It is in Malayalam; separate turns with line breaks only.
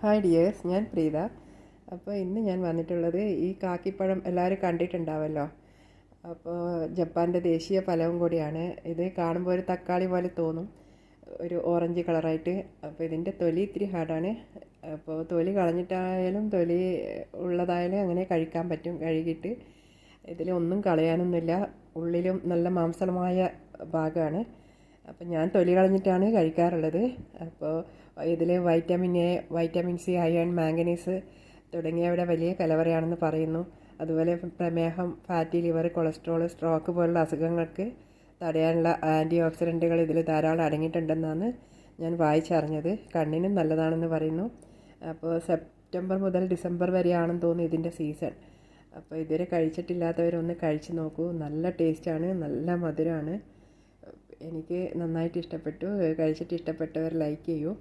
ഹായ് ഡിയേഴ്സ് ഞാൻ പ്രീത. അപ്പോൾ ഇന്ന് ഞാൻ വന്നിട്ടുള്ളത് ഈ കാക്കിപ്പഴം എല്ലാവരും കണ്ടിട്ടുണ്ടാവല്ലോ. അപ്പോൾ ജപ്പാന്റെ ദേശീയ ഫലവും കൂടിയാണ്. ഇത് കാണുമ്പോൾ ഒരു തക്കാളി പോലെ തോന്നും. ഒരു ഓറഞ്ച് കളറായിട്ട്. അപ്പോൾ ഇതിന്റെ തൊലി ഇത്തിരി ഹാർഡാണ്. അപ്പോൾ തൊലി കളഞ്ഞിട്ടായാലും തൊലി ഉള്ളതായാലും അങ്ങനെ കഴിക്കാൻ പറ്റും കഴുകിയിട്ട്. ഇതിലൊന്നും കളയാനൊന്നുമില്ല. ഉള്ളിലും നല്ല മാംസമായ ഭാഗമാണ്. അപ്പം ഞാൻ തൊലി കളഞ്ഞിട്ടാണ് കഴിക്കാറുള്ളത്. അപ്പോൾ ഇതിൽ vitamin A vitamin C iron manganese തുടങ്ങിയവയുടെ വലിയ കലവറയാണെന്ന് പറയുന്നു. അതുപോലെ പ്രമേഹം ഫാറ്റി ലിവർ കൊളസ്ട്രോൾ സ്ട്രോക്ക് പോലുള്ള അസുഖങ്ങൾക്ക് തടയാനുള്ള ആന്റി ഓക്സിഡന്റുകൾ ഇതിൽ ധാരാളം അടങ്ങിയിട്ടുണ്ടെന്നാണ് ഞാൻ വായിച്ചറിഞ്ഞത്. കണ്ണിനും നല്ലതാണെന്ന് പറയുന്നു. അപ്പോൾ സെപ്റ്റംബർ മുതൽ ഡിസംബർ വരെയാണെന്ന് തോന്നുന്നു ഇതിന്റെ സീസൺ. അപ്പോൾ ഇതുവരെ കഴിച്ചിട്ടില്ലാത്തവരൊന്ന് കഴിച്ച് നോക്കൂ. നല്ല ടേസ്റ്റാണ് നല്ല മധുരമാണ് എനിക്ക് നന്നായിട്ട് ഇഷ്ടപ്പെട്ടു കഴിച്ചിട്ട് ഇഷ്ടപ്പെട്ടവർ ലൈക്ക് ചെയ്യൂ.